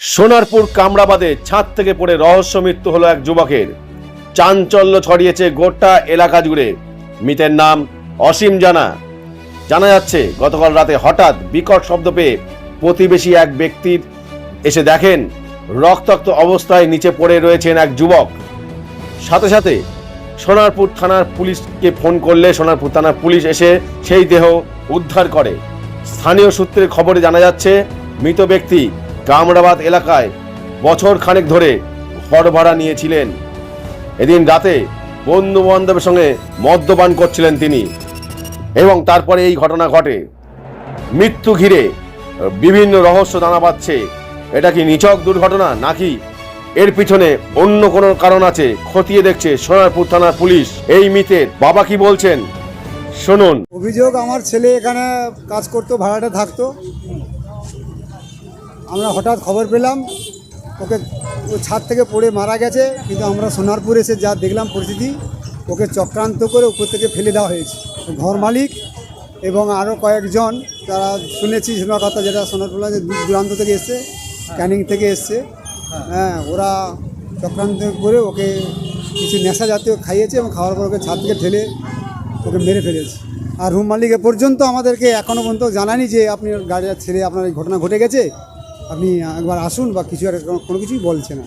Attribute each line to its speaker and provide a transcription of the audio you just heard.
Speaker 1: সোনারপুর কামরাবাদে ছাদ থেকে পড়ে রহস্য মৃত্যু হলো এক যুবকের। চাঞ্চল্য ছড়িয়েছে গোটা এলাকা জুড়ে। মৃতের নাম অসীম জানা। জানা যাচ্ছে, গতকাল রাতে হঠাৎ বিকট শব্দ পেয়ে প্রতিবেশী এক ব্যক্তির এসে দেখেন, রক্তাক্ত অবস্থায় নিচে পড়ে রয়েছেন এক যুবক। সাথে সাথে সোনারপুর থানার পুলিশকে ফোন করলে সোনারপুর থানার পুলিশ এসে সেই দেহ উদ্ধার করে। স্থানীয় সূত্রে খবরে জানা যাচ্ছে, মৃত ব্যক্তি কামরাবাদ এলাকায় বছর খানেক ধরে ঘর ভাড়া নিয়েছিলেন। এদিন রাতে বন্ধু বান্ধবের সঙ্গে মদ্যপান করছিলেন তিনি এবং তারপরে এই ঘটনা ঘটে। মৃত্যু ঘিরে বিভিন্ন রহস্য দানা পাচ্ছে এটা কি নিছক দুর্ঘটনা নাকি এর পিছনে অন্য কোনো কারণ আছে খতিয়ে দেখছে সোনারপুর থানার পুলিশ? এই মিতের বাবা কি বলছেন? শুনুন।
Speaker 2: অভিযোগ, আমার ছেলে এখানে কাজ করতো, ভাড়াটা থাকতো। আমরা হঠাৎ খবর পেলাম, ওকে ও ছাদ থেকে পড়ে মারা গেছে, কিন্তু আমরা সোনারপুর এসে যা দেখলাম পরিস্থিতি, ওকে চক্রান্ত করে উপর থেকে ফেলে দেওয়া হয়েছে। ঘর মালিক এবং আরও কয়েকজন, তারা শুনেছি শোনা কথা যেটা সোনারপুর দূর দূরান্ত থেকে এসছে, ক্যানিং থেকে এসছে। হ্যাঁ ওরা চক্রান্ত করে ওকে কিছু নেশা জাতীয় খাইয়েছে এবং খাওয়ার পর ওকে ছাদ থেকে ঠেলে ওকে মেরে ফেলেছে। আর রুম মালিক এ পর্যন্ত আমাদেরকে এখনও পর্যন্ত জানানি যে আপনি গাড়ির ছেড়ে আপনার এই ঘটনা ঘটে গেছে। আপনি একবার আসুন বা কিছু আর কোনো কিছুই বলছে না।